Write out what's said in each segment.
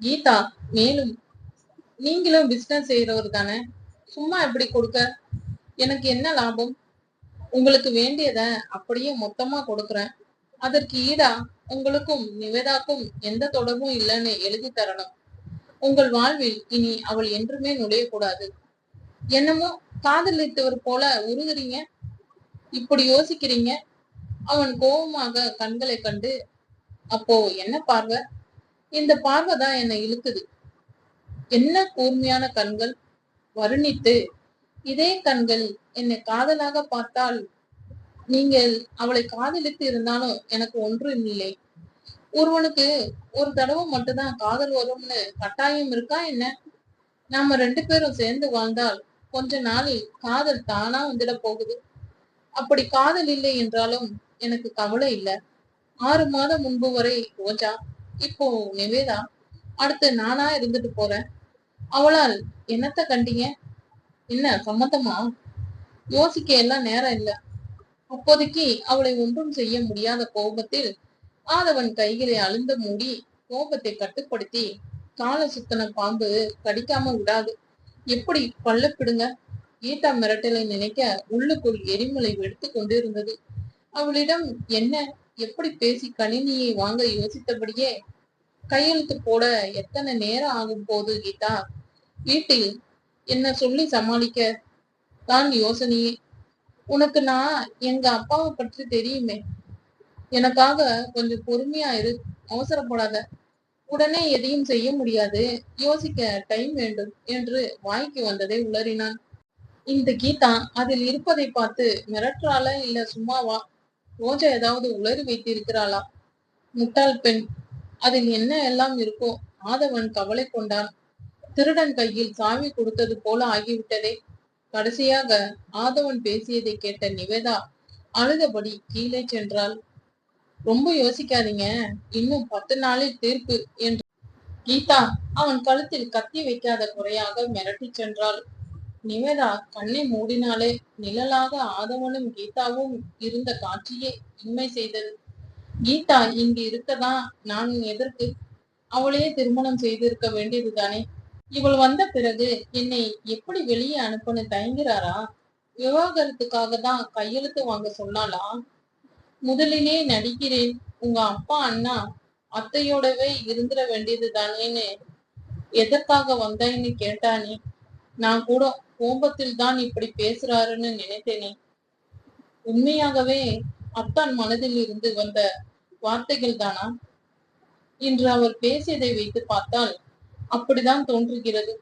கீதா மேலும் நீங்களும் பிசினஸ் செய்யறவர் தானே சும்மா எப்படி கொடுக்க? எனக்கு என்ன லாபம்? உங்களுக்கு வேண்டியத அப்படியே மொத்தமா கொடுக்குறேன். அதற்கு ஈடா உங்களுக்கும் நிவேதாக்கும் எந்த தொடர்பும் இல்லைன்னு எழுதி தரணும். உங்கள் வாழ்வில் இனி அவள் என்றுமே நுழையக்கூடாது. என்னமோ காதலித்தவர் போல உருகுறீங்க? இப்படி யோசிக்கிறீங்க? அவன் கோபமாக கண்களை கண்டு அப்போ என்ன பார்வை? இந்த பார்வை தான் என்னை இழுக்குது. என்ன கூர்மையான கண்கள்? வருணித்து இதே கண்கள் என்னை காதலாக பார்த்தால் நீங்கள் அவளை காதலித்து இருந்தாலும் எனக்கு ஒன்றும் இல்லை. ஒருவனுக்கு ஒரு தடவை மட்டும்தான் காதல் வரும்னு கட்டாயம் இருக்கா என்ன? நாம ரெண்டு பேரும் சேர்ந்து வாழ்ந்தால் கொஞ்ச நாளில் காதல் தானா வந்துட போகுது. அப்படி காதல் இல்லை என்றாலும் எனக்கு கவலை இல்லை. ஆறு மாதம் முன்பு வரை ரோஜா இப்போ நிவேதா அடுத்து நானா இருந்துட்டு போறேன். அவளால் என்னத்த கண்டீங்க? என்ன சம்மந்தமா? யோசிக்க எல்லாம் நேரம் இல்ல. அப்போதைக்கு அவளை ஒன்றும் செய்ய முடியாத கோபத்தில் ஆதவன் கைகளை அழுந்த மூடி கோபத்தை கட்டுப்படுத்தி கால சுத்தன பாம்பு கடிக்காம விடாது. எப்படி பள்ளப்பிடுங்க கீதா மிரட்டலை நினைக்க உள்ளுக்குள் எரிமலை வெடித்து கொண்டிருந்தது. அவளிடம் என்ன எப்படி பேசி கணினியை வாங்க யோசித்தபடியே கையெழுத்து போட எத்தனை நேரம் ஆகும் போது கீதா? வீட்டில் என்ன சொல்லி சமாளிக்க? தான் யோசனையே. உனக்கு நான் எங்க அப்பாவை பற்றி தெரியுமே. எனக்காக கொஞ்சம் பொறுமையா இரு. அவசரப்படாத. உடனே எதையும் செய்ய முடியாது. யோசிக்க டைம் வேண்டும் என்று வாய்க்கு வந்ததை உளறினான். இந்த கீதா அதில் இருப்பதை பார்த்து மிரட்டுறாளா இல்ல சும்மாவா? ரோஜா ஏதாவது உளறி வைத்திருக்கிறாளா முட்டாள் பெண். அதில் என்ன எல்லாம் இருக்கோ ஆதவன் கவலை கொண்டான். திருடன் கையில் சாவி கொடுத்தது போல ஆகிவிட்டதே. கடைசியாக ஆதவன் பேசியதை கேட்ட நிவேதா அழுதபடி கீழே சென்றாள். ரொம்ப யோசிக்காதீங்க இன்னும் பத்து நாளில் தீர்ப்பு என்று. கீதா அவன் கழுத்தில் கத்தி வைக்காத குறையாக மிரட்டி சென்றாள். நிவேதா கண்ணை மூடினாலே நிழலாக ஆதவனும் கீதாவும் இருந்த காட்சியே இன்மை செய்தது. கீதா இங்கு இருக்கதான் நான் எதற்கு? அவளையே திருமணம் செய்திருக்க வேண்டியதுதானே? இவள் வந்த பிறகு என்னை எப்படி வெளியே அனுப்பனு தயங்குறாரா? விவாகரத்துக்காக தான் கையெழுத்து வாங்க சொன்னாளா? முதலிலே நடிக்கிறேன். உங்க அப்பா அண்ணா அத்தையோடவே இருந்துட வேண்டியது தானேன்னு எதற்காக வந்தேன்னு கேட்டானே. நான் கூட கோபத்தில் தான் இப்படி பேசுறாருன்னு நினைத்தேனே. உண்மையாகவே அத்தான் மனதில் இருந்து வந்த வார்த்தைகள் தானா இன்று அவர் பேசியதை வைத்து பார்த்தால் அப்படிதான் தோன்றுகிறது.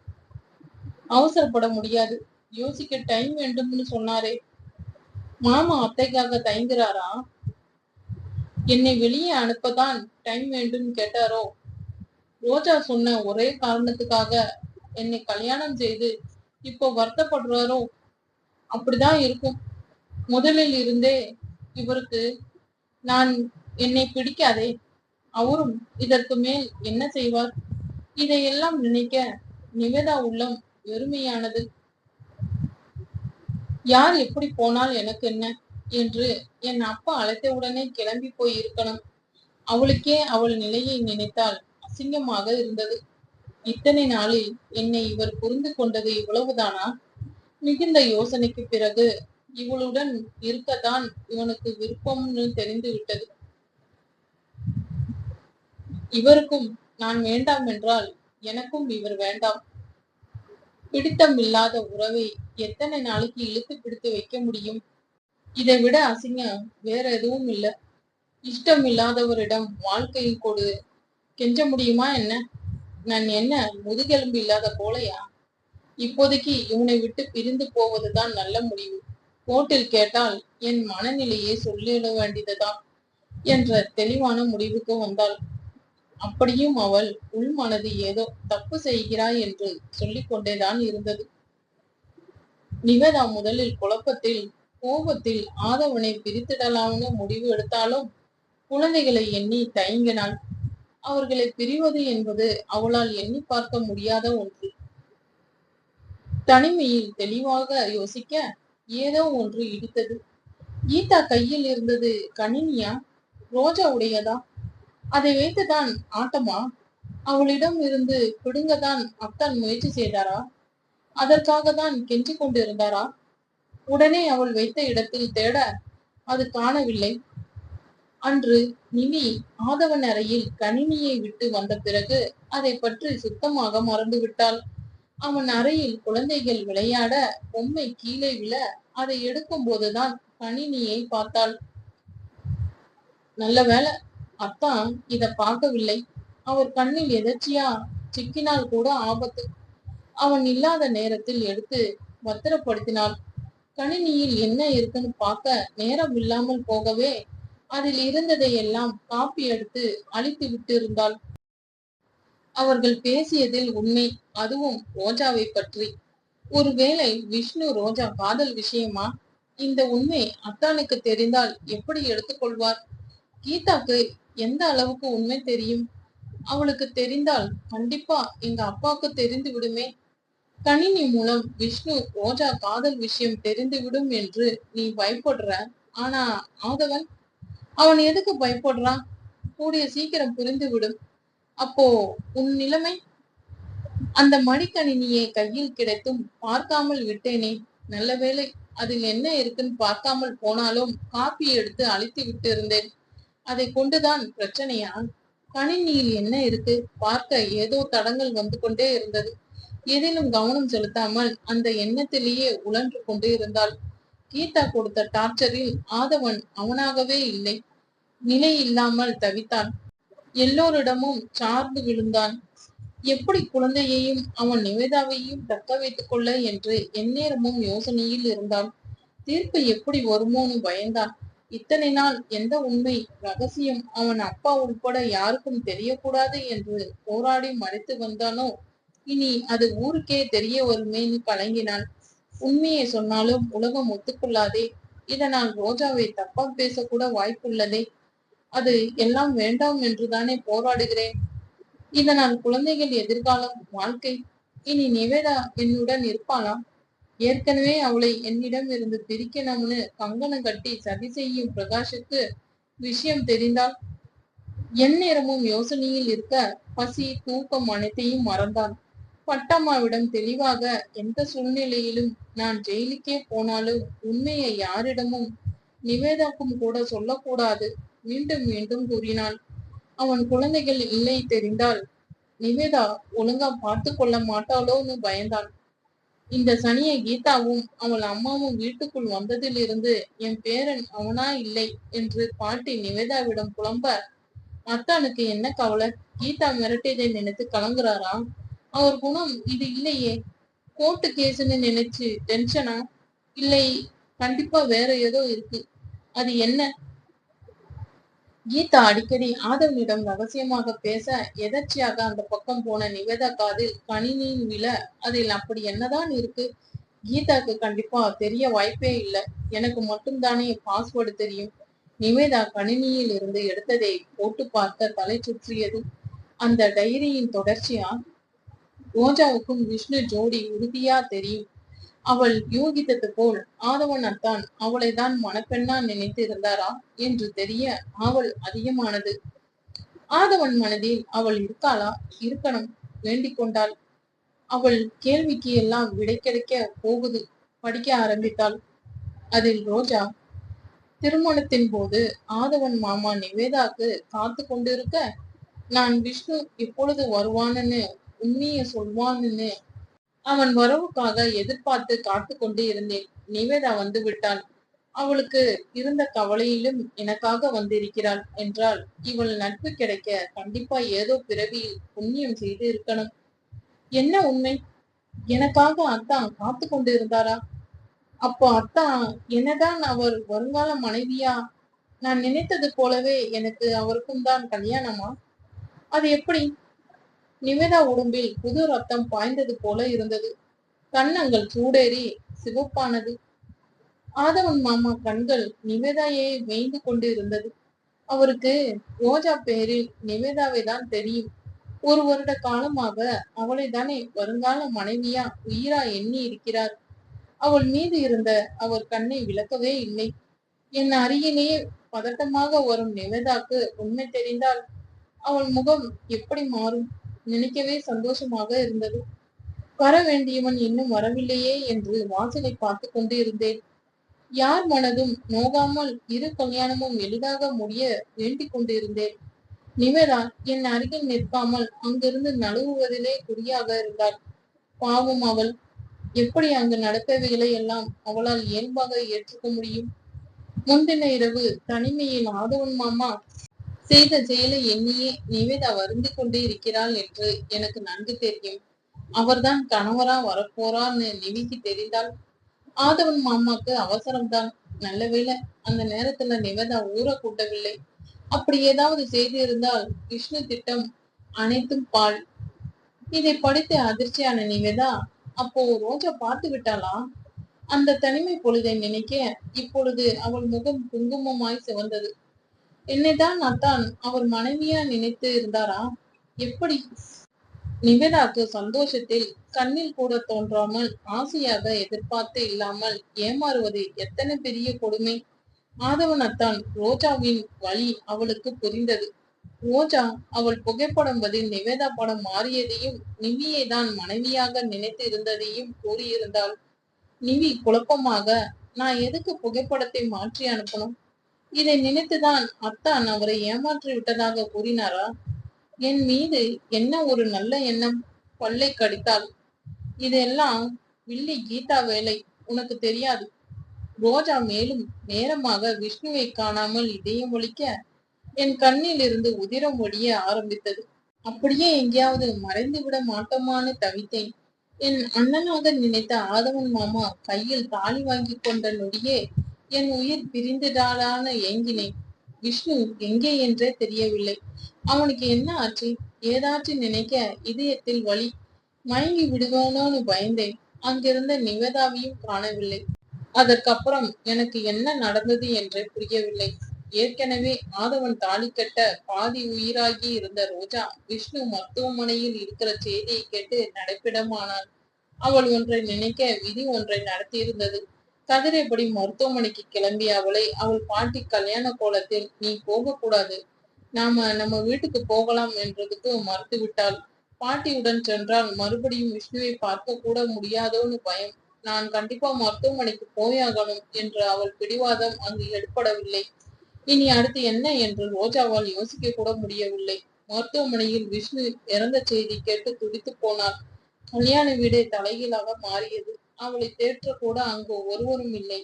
அவசரப்பட முடியாது. யோசிக்க டைம் வேண்டும்னு சொன்னாரே. மாமா அத்தைக்காக தயங்குறாரா? என்னை வெளியே அனுப்பதான் டைம் வேண்டும் கேட்டாரோ? ரோஜா சொன்ன ஒரே காரணத்துக்காக என்னை கல்யாணம் செய்து இப்போ வருத்தப்படுறாரோ அப்படிதான் இருக்கும். முதலில் இருந்தே இவருக்கு நான் என்னை பிடிக்காதே அவரும் இதற்கு மேல் என்ன செய்வார்? இதையெல்லாம் நினைக்க நிவேதா உள்ளம் வெறுமையானது. யார் எப்படி போனால் எனக்கு என்ன? என்று என் அப்பா அழைத்தவுடனே கிளம்பி போய் இருக்கணும். அவளுக்கே அவள் நிலையை நினைத்தால் அசிங்கமாக இருந்தது. இத்தனை நாளில் என்னை இவர் புரிந்து கொண்டது இவ்வளவுதானா? மிகுந்த யோசனைக்கு பிறகு இவளுடன் இருக்கத்தான் இவனுக்கு விருப்பம்னு தெரிந்து விட்டது. இவருக்கும் நான் வேண்டாம் என்றால் எனக்கும் இவர் வேண்டாம். பிடித்தம் இல்லாத உறவை எத்தனை நாளைக்கு இழுத்து பிடித்து வைக்க முடியும்? இதை விட அசிங்கம் வேற எதுவும் இல்ல. இஷ்டம் இல்லாதவரிடம் வாழ்க்கையில் கொடு. கெஞ்ச முடியுமா என்ன? நான் என்ன முதுகெலும்பு இல்லாத போலையா இப்போதைக்கு இவனை விட்டு பிரிந்து போவதுதான் நல்ல முடிவு. கோர்ட்டில் கேட்டால் என் மனநிலையை சொல்லிட வேண்டியதுதான் என்ற தெளிவான முடிவுக்கு வந்தாள். அப்படியும் அவள் உள் மனது ஏதோ தப்பு செய்கிறாய் என்று சொல்லிக்கொண்டேதான் இருந்தது. நிவேதா முதலில் குழப்பத்தில் கோபத்தில் ஆதவனை பிரித்திடலாம்னு முடிவு எடுத்தாலும் குழந்தைகளை எண்ணி தயங்கினாள். அவர்களை பிரிவது என்பது அவளால் எண்ணி பார்க்க முடியாத ஒன்று. தனிமையில் தெளிவாக யோசிக்க ஏதோ ஒன்று இடித்தது. கீதா கையில் இருந்தது கணினியா? ரோஜா உடையதா? அதை வைத்துதான் ஆட்டமா? அவளிடம் இருந்து பிடுங்கதான் அத்தான் முயற்சி செய்தாரா? அதற்காக தான் கெஞ்சிக் கொண்டிருந்தாரா உடனே அவள் வைத்த இடத்தில் தேட அது காணவில்லை. அன்று நிமி ஆதவன் அறையில் கணினியை விட்டு வந்த பிறகு அதை பற்றி சுத்தமாக மறந்துவிட்டாள். அவன் அறையில் குழந்தைகள் விளையாட பொம்மை கீழே விழ அதை எடுக்கும் போதுதான் கணினியை பார்த்தாள். நல்ல வேலை அத்தான் இத பார்க்கவில்லை. அவர் கண்ணில் எதர்ச்சியா சிக்கினால் கூட ஆபத்து அவன் இல்லாத நேரத்தில் எடுத்து பத்திரப்படுத்தினாள். கணினியில் என்ன இருக்குன்னு பார்க்க நேரம் இல்லாமல் போகவே அதில் இருந்ததை எல்லாம் காப்பி எடுத்து அழித்து விட்டு இருந்தாள் அவர்கள் பேசியதில் உண்மை அதுவும் ரோஜாவை பற்றி. ஒருவேளை விஷ்ணு ரோஜா காதல் விஷயமா? இந்த உண்மை அத்தானுக்கு தெரிந்தால் எப்படி எடுத்துக்கொள்வார் கீதாக்கு எந்த அளவுக்கு உண்மை தெரியும்? அவளுக்கு தெரிந்தால் கண்டிப்பா எங்க அப்பாவுக்கு தெரிந்து விடுமே. கணினி மூலம் விஷ்ணு ரோஜா காதல் விஷயம் தெரிந்துவிடும் என்று நீ பயப்படுற? ஆனா ஆதவன் அவன் எதுக்கு பயப்படுறான்? கூடிய சீக்கிரம் புரிந்துவிடும். அப்போ உன் நிலைமை? அந்த மடிக்கணினியை கையில் கிடைத்தும் பார்க்காமல் விட்டேனே. நல்ல வேலை அதில் என்ன இருக்குன்னு பார்க்காமல் போனாலும் காப்பி எடுத்து அழித்து விட்டு இருந்தேன் அதை கொண்டுதான் பிரச்சனையா கணினியில் என்ன இருக்கு? பார்க்க ஏதோ தடங்கள் வந்து கொண்டே இருந்தது. எதிலும் கவனம் செலுத்தாமல் அந்த எண்ணத்திலேயே உழன்று கொண்டு இருந்தாள். கீதா கொடுத்த டார்ச்சரில் ஆதவன் அவனாகவே இல்லை. நிலை இல்லாமல் தவித்தான். எல்லோரிடமும் சார்ந்து விழுந்தான். எப்படி குழந்தையையும் அவன் நிவேதாவையும் தக்க வைத்துக் கொள்ள என்று எந்நேரமும் யோசனையில் இருந்தான். தீர்ப்பு எப்படி வருமோன்னு பயந்தான். இத்தனை நாள் எந்த உண்மை ரகசியம் அவன் அப்பா உட்பட யாருக்கும் தெரியக்கூடாது என்று போராடி மறைத்து வந்தானோ? இனி அது ஊருக்கே தெரிய வருமேன்னு கலங்கினான். உண்மையை சொன்னாலும் உலகம் ஒத்துக்கொள்ளாதே. இதனால் ரோஜாவை தப்பா பேசக்கூட வாய்ப்புள்ளதே. அது எல்லாம் வேண்டாம் என்றுதானே போராடுகிறேன். இதனால் குழந்தைகள் எதிர்காலம் வாழ்க்கை. இனி நிவேதா என்னுடன் இருப்பாளா? ஏற்கனவே அவளை என்னிடம் இருந்து பிரிக்கணும்னு கங்கணம் கட்டி சதி செய்யும் பிரகாஷுக்கு விஷயம் தெரிந்தால் எந்நேரமும் யோசனையில் இருக்க பசி தூக்கம் அனைத்தையும் மறந்தான் பட்டம்மாவிடம் தெளிவாக எந்த சூழ்நிலையிலும் நான் ஜெயிலுக்கே போனாலும் உண்மையை யாரிடமும் நிவேதாக்கும் கூட சொல்லக்கூடாது மீண்டும் மீண்டும் கூறினாள். அவன் குழந்தைகள் இல்லை தெரிந்தால் நிவேதா ஒழுங்கா பார்த்து கொள்ள மாட்டாளோன்னு பயந்தான் இந்த சனியை கீதாவும் அவள் அம்மாவும் வீட்டுக்குள் வந்ததிலிருந்து என் பேரன் அவனா இல்லை என்று பாட்டி நிவேதாவிடம் புலம்ப அத்தானுக்கு என்ன கவலை? கீதா மிரட்டியதை நினைத்து கலங்குறாரா? அவர் குணம் இது இல்லையே. கோர்ட்டு கேஸ்ன்னு நினைச்சு டென்ஷனா இல்லை கண்டிப்பா வேற ஏதோ இருக்கு. அது என்ன? கீதா அடிக்கடி ஆதவனிடம் ரகசியமாக பேச எதர்ச்சியாக அந்த பக்கம் போன நிவேதா காதில் கணினியின் விழ அதில் அப்படி என்னதான் இருக்கு? கீதாக்கு கண்டிப்பா தெரிய வாய்ப்பே இல்லை. எனக்கு மட்டும்தானே பாஸ்வேர்டு தெரியும். நிவேதா கணினியில் இருந்து எடுத்ததை போட்டு பார்க்க தலை சுற்றியது. அந்த டைரியின் தொடர்ச்சியா? ரோஜாவுக்கும் விஷ்ணு ஜோடி உறுதியா தெரியும். அவள் யூகித்தது போல் ஆதவன் அத்தான் அவளை தான் மணப்பெண்ணா நினைத்து இருந்தாரா என்று தெரிய அவள் அதிகமானது. ஆதவன் மனதில் அவள் இருக்காளா? இருக்கணும். வேண்டிக் கொண்டாள். அவள் கேள்விக்கு எல்லாம் விடை கிடைக்க போகுது. படிக்க ஆரம்பித்தாள். அதில் ரோஜா திருமணத்தின் போது ஆதவன் மாமா நிவேதாக்கு காத்து கொண்டிருக்க நான் விஷ்ணு எப்பொழுது வருவான்னு உண்மைய சொல்வான்னு அவன் வரவுக்காக எதிர்பார்த்து காத்து கொண்டு இருந்தேன். நிவேதா வந்து விட்டாள். அவளுக்கு இருந்த கவலையிலும் எனக்காக வந்திருக்கிறாள் என்றால் இவள் நட்பு கிடைக்க கண்டிப்பா ஏதோ பிறவியில் புண்ணியம் செய்து இருக்கணும். என்ன உண்மை? எனக்காக அத்தான் காத்து கொண்டு இருந்தாரா அப்போ அத்தா என்னதான் அவர் வருங்கால மனைவியா? நான் நினைத்தது போலவே எனக்கு அவருக்கும் தான் கல்யாணமா? அது எப்படி? நிவேதா உடம்பில் புது ரத்தம் பாய்ந்தது போல இருந்தது. கண்ணங்கள் சூடேறி சிவப்பானது. ஆதவன் மாமா கண்கள் நிவேதாயை மேய்ந்து கொண்டு இருந்தது அவருக்கு ரோஜா பேரில் நிவேதாவை தான் தெரியும். ஒரு வருட காலமாக அவளை தானே வருங்கால மனைவியா உயிரா எண்ணி இருக்கிறார். அவள் மீது இருந்த அவர் கண்ணை விளக்கவே இல்லை. என் அருகிலேயே பதட்டமாக வரும் நிவேதாக்கு உண்மை தெரிந்தால் அவள் முகம் எப்படி மாறும்? நினைக்கவே சந்தோஷமாக இருந்தது. வர வேண்டியவன் இன்னும் வரவில்லையே என்று வாசலை பார்த்து கொண்டு இருந்தேன் யார் மனதும் நோகாமல் இரு கல்யாணமும் எளிதாக முடிய வேண்டிக் கொண்டிருந்தேன். நிவேதா என் அருகில் நிற்காமல் அங்கிருந்து நழுவுவதிலே குறியாக இருந்தாள். பாவம் அவள். எப்படி அங்கு நடப்பவைகளை எல்லாம் அவளால் இயல்பாக ஏற்றுக்க முடியும்? முந்தின இரவு தனிமையில் ஆதவன் மாமா செய்த செயலை எண்ணியே நிவேதா வருந்தி கொண்டே இருக்கிறாள் என்று எனக்கு நன்கு தெரியும். அவர்தான் கணவரா வரப்போறான்னு நிவிக்கு தெரிந்தால் ஆதவன் மாமாக்கு அவசரம்தான். நல்ல வேளை அந்த நேரத்துல நிவேதா ஊற கூட்டவில்லை. அப்படி ஏதாவது செய்திருந்தால் விஷ்ணு திட்டம் அனைத்தும் பால் இதை படித்து அதிர்ச்சியான நிவேதா அப்போ ரோஜா பார்த்து விட்டாளா? அந்த தனிமை பொழுதை நினைக்க இப்பொழுது அவள் முகம் குங்குமமாய் சிவந்தது. என்னைதான் அத்தான் அவர் மனைவியா நினைத்து இருந்தாரா? எப்படி? நிவேதாக்கு சந்தோஷத்தில் கண்ணில் கூட தோன்றாமல் ஆசையாக எதிர்பார்த்து இல்லாமல் ஏமாறுவது எத்தனை பெரிய கொடுமை. ஆதவன் அத்தான் ரோஜாவின் வழி அவளுக்கு புரிந்தது. ரோஜா அவள் புகைப்படம் பதில் நிவேதா படம் மாறியதையும் நிவியை தான் மனைவியாக நினைத்து இருந்ததையும் கூறியிருந்தாள். நிவி குழப்பமாக நான் எதுக்கு புகைப்படத்தை மாற்றி அனுப்பணும்? இதை நினைத்துதான் அத்தான் அவரை ஏமாற்றி விட்டதாக கூறினாரா? என் மீது என்ன ஒரு நல்ல எண்ணம்? பல்லை கடித்தாள் இதெல்லாம் வில்லி கீதா வேலை உனக்கு தெரியாது. ரோஜா மேலும் நேரமாக விஷ்ணுவை காணாமல் இதயம் ஒழிக்க என் கண்ணில் இருந்து உதிரம் ஒழிய ஆரம்பித்தது. அப்படியே எங்கேயாவது மறைந்து விட மாட்டோமான்னு தவித்தேன். என் அண்ணனாக நினைத்த ஆதவன் மாமா கையில் தாலி வாங்கி கொண்ட நொடியே என் உயிர் பிரிந்ததாலான ஏங்கினேன். விஷ்ணு எங்கே என்றே தெரியவில்லை. அவனுக்கு என்ன ஆச்சு? ஏதாச்சும் நினைக்க இதயத்தில் வலி. மயங்கி விடுவானோன்னு பயந்தேன். அங்கிருந்த நிவேதாவையும் காணவில்லை. அதற்கப்புறம் எனக்கு என்ன நடந்தது என்றே புரியவில்லை. ஏற்கனவே ஆதவன் தாலி கட்ட பாதி உயிராகி இருந்த ரோஜா விஷ்ணு மருத்துவமனையில் இருக்கிற செய்தியை கேட்டு நடைப்பிடமானாள் அவள் ஒன்றை நினைக்க விதி ஒன்றை நடத்தியிருந்தது. கதிரைப்படி மருத்துவமனைக்கு கிளம்பிய அவளை அவள் பாட்டி கல்யாண கோலத்தில் நீ போகக்கூடாது நாம நம்ம வீட்டுக்கு போகலாம் என்றதுக்கு மறுத்து விட்டாள். பாட்டியுடன் சென்றால் மறுபடியும் விஷ்ணுவை பார்க்க கூட முடியாதோன்னு பயம். நான் கண்டிப்பா மருத்துவமனைக்கு போயாகணும் என்று அவள் பிடிவாதம் அங்கு எடுப்படவில்லை இனி அடுத்து என்ன? என்று ரோஜாவால் யோசிக்க கூட முடியவில்லை. மருத்துவமனையில் விஷ்ணு இறந்த செய்தி கேட்டு துடித்து போனாள் கல்யாண வீடு தலைகீழாக மாறியது. அவளை தேற்ற கூட அங்கு ஒருவரும் இல்லை.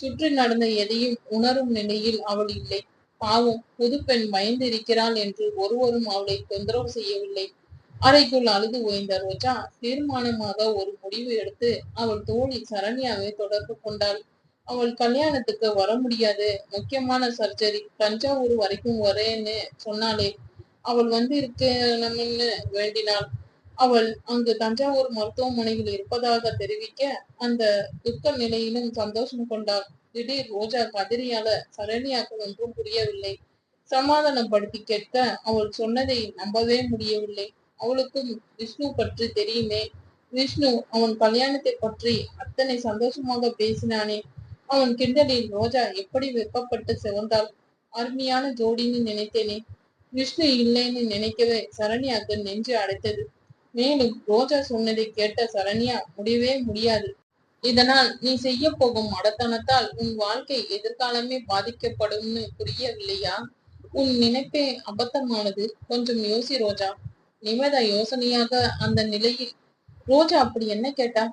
சுற்றி நடந்த எதையும் உணரும் நிலையில் அவள் இல்லை. பாவம் புது பெண் பயந்து இருக்கிறாள் என்று ஒருவரும் அவளை தொந்தரவு செய்யவில்லை. அறைக்குள் அழுது ஓய்ந்த ரோஜா தீர்மானமாக ஒரு முடிவு எடுத்து அவள் தோழி சரண்யாவை தொடர்பு கொண்டாள். அவள் கல்யாணத்துக்கு வர முடியாது. முக்கியமான சர்ஜரி தஞ்சாவூர் வரைக்கும் வரேன்னு சொன்னாலே அவள் வந்து இருக்கணும்னு வேண்டினாள். அவள் அங்கு தஞ்சாவூர் மருத்துவமனையில் இருப்பதாக தெரிவிக்க அந்த துக்க நிலையிலும் சந்தோஷம் கொண்டாள். திடீர் ரோஜா கதிரியால சரண்யாக்கு ஒன்றும் புரியவில்லை. சமாதானப்படுத்தி கேட்க அவள் சொன்னதை நம்பவே முடியவில்லை. அவளுக்கும் விஷ்ணு பற்றி தெரியுமே. விஷ்ணு அவன் கல்யாணத்தை பற்றி அத்தனை சந்தோஷமாக பேசினானே. அவன் கிண்டலில் ரோஜா எப்படி வெப்பப்பட்டு சிவந்தாள்? அருமையான ஜோடின்னு நினைத்தேனே. விஷ்ணு இல்லைன்னு நினைக்கவே சரண்யாக்கு நெஞ்சு அடைத்தது. மேலும் ரோஜா சொன்னதை கேட்ட சரண்யா முடியவே முடியாது. இதனால் நீ செய்ய போகும் மடத்தனத்தால் உன் வாழ்க்கை எதிர்காலமே பாதிக்கப்படும்னு புரியவில்லையா? உன் நினைப்பே அபத்தமானது. கொஞ்சம் யோசி ரோஜா. நிமிதா யோசனையாக அந்த நிலையில் ரோஜா அப்படி என்ன கேட்டா?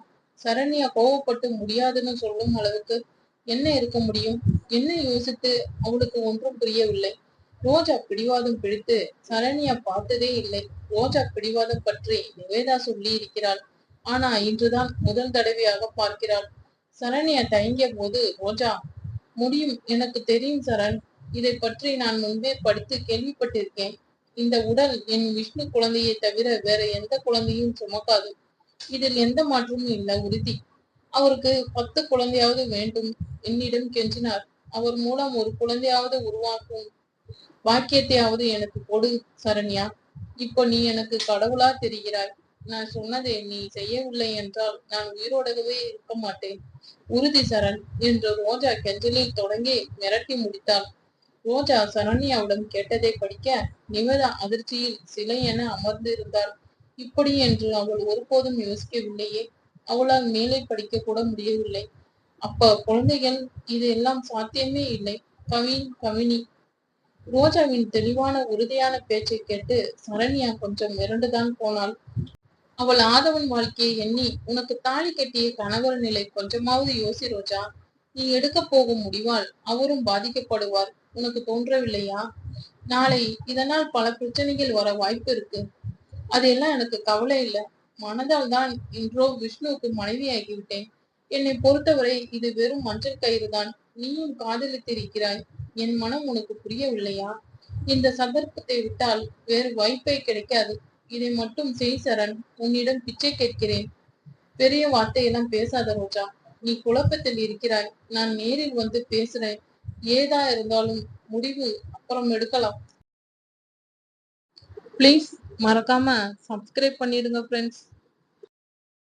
சரண்யா கோவப்பட்டு முடியாதுன்னு சொல்லும் அளவுக்கு என்ன இருக்க முடியும்? என்ன யோசித்து அவளுக்கு ஒன்றும் புரியவில்லை. ரோஜா பிடிவாதம் பிடித்து சரண்யா பார்த்ததே இல்லை. ரோஜா பிடிவாதம் பற்றி நிவேதா சொல்லி இருக்கிறாள். ஆனா இன்றுதான் முதல் தடவையாக பார்க்கிறாள். சரண்யா தயங்கிய போது ரோஜா முடியும் எனக்கு தெரியும் சரண். இதை பற்றி நான் முன்பே படித்து கேள்விப்பட்டிருக்கேன். இந்த உடல் என் விஷ்ணு குழந்தையை தவிர வேற எந்த குழந்தையும் சுமக்காது. இதில் எந்த மாற்றமும் இல்லை உறுதி. அவருக்கு பத்து குழந்தையாவது வேண்டும் என்னிடம் கெஞ்சினார். அவர் மூலம் ஒரு குழந்தையாவது உருவாக்கும் வாக்கியத்தையாவது எனக்கு கொடு சரண்யா. இப்போ நீ எனக்கு கடவுளா தெரிகிறாய். நான் சொன்னதை நீ செய்யவில்லை என்றால் நான் உயிரோடவே இருக்க மாட்டேன். உறுதி சரண் என்று ரோஜா கெஞ்சலில் தொடங்கி மிரட்டி முடித்தாள். ரோஜா சரண்யாவிடம் கேட்டதை படிக்க நிமிதா அதிர்ச்சியில் சிலை என அமர்ந்து இருந்தாள் இப்படி என்று அவள் ஒருபோதும் யோசிக்கவில்லையே. அவளால் மேலே படிக்க கூட முடியவில்லை. அப்ப குழந்தைகள் இது எல்லாம் சாத்தியமே இல்லை. கவின் கவினி ரோஜாவின் தெளிவான உறுதியான பேச்சை கேட்டு சரண்யா கொஞ்சம் மிரண்டுதான் போனாள். அவள் ஆதவன் வாழ்க்கையை எண்ணி உனக்கு தாலி கட்டிய கணவர் நிலை கொஞ்சமாவது யோசி ரோஜா. நீ எடுக்க போகும் முடிவால் அவரும் பாதிக்கப்படுவார். உனக்கு தோன்றவில்லையா? நாளை இதனால் பல பிரச்சனைகள் வர வாய்ப்பு இருக்கு. அதெல்லாம் எனக்கு கவலை இல்லை. மனதால் தான் இன்றோ விஷ்ணுவுக்கு மனைவியாகிவிட்டேன். என்னை பொறுத்தவரை இது வெறும் மஞ்சள் கயிறு தான் நீயும் காதலித்திருக்கிறாய். என் மனம் உனக்கு புரியவில்லையா? இந்த சந்தர்ப்பத்தை விட்டால் வேறு வாய்ப்பே கிடைக்காது. இதை மட்டும் செய் சரண். உன்னிடம் பிச்சை கேட்கிறேன். பெரிய வார்த்தையெல்லாம் பேசாத ரோஜா. நீ குழப்பத்தில் இருக்கிறாய். நான் நேரில் வந்து பேசுறேன். ஏதா இருந்தாலும் முடிவு அப்புறம் எடுக்கலாம். ப்ளீஸ் மறக்காம சப்ஸ்கிரைப் பண்ணிடுங்க ஃப்ரெண்ட்ஸ்